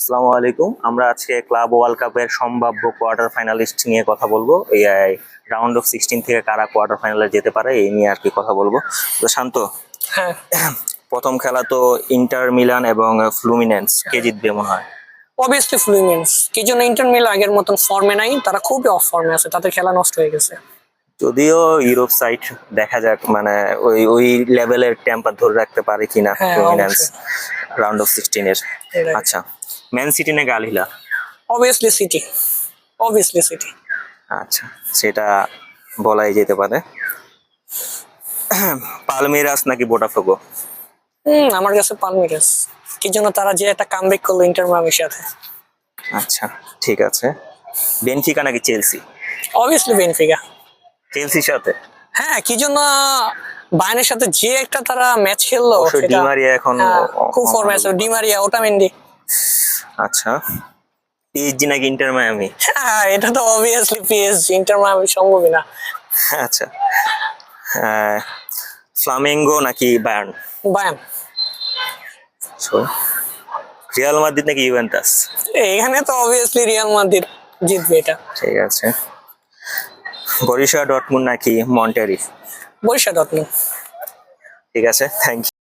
আসসালামু আলাইকুম। আমরা আজকে ক্লাব ওয়ার্ল্ড কাপের সম্ভাব্য কোয়ার্টার ফাইনালিস্ট নিয়ে কথা বলব। এই রাউন্ড অফ সিক্সটিন থেকে কারা কোয়ার্টার ফাইনালে যেতে পারে এই নিয়ে আর কি কথা বলব। তো শান্ত হ্যাঁ। প্রথম খেলা তো ইন্টার মিলান এবং ফ্লুমিনেন্স কে জিতবে মনে হয়? Obviously Fluminense. কি জন্য ইন্টার মিল আগের মতন ফর্মে নাই তারা খুবই অফ ফর্মে আছে তাদের খেলা নষ্ট হয়ে গেছে। যদিও ইউরোপ সাইড দেখা যাক মানে ওই ওই লেভেলের টেম্পার ধরে রাখতে পারে কিনা হ্যাঁ, ফ্লুমিনেন্স রাউন্ড অফ সিক্সটিনের। আচ্ছা। ম্যান সিটি না গালিলা অবভিয়াসলি সিটি অবভিয়াসলি সিটি আচ্ছা সেটা বলাই যেতে পারে। পালমিরাস নাকি বোটাফোগো? হুম আমার কাছে পালমিরাস। কি জন্য তারা যে একটা কামব্যাক করল ইন্টার মামির সাথে? আচ্ছা ঠিক আছে। বেনফিকা নাকি চেলসি অবভিয়াসলি বেনফিকা। চেলসির সাথে? হ্যাঁ কি জন্য বায়ানের সাথে যে একটা তারা ম্যাচ খেললো ডিমারিয়া এখন হ্যাঁ, খুব অ- ফর্মে আছে। ডিমারিয়া ওটামেন্ডি আচ্ছা। পিএইচজি নাকি ইন্টার মায়ামি হ্যাঁ এটা তো অবভিয়াসলি পিএসজি ইন্টার মায়ামি সম্ভবই না। আচ্ছা। ফ্লামেঙ্গো নাকি Bayern Bayern so Real Madrid নাকি ইউভেন্টাস এখানে তো অবভিয়াসলি রিয়াল মাদ্রিদ জিতবে এটা। ঠিক আছে। বরিশা ডটমুন নাকি মন্টারি বরিশা ডটমুন্ড ঠিক আছে থ্যাংক ইউ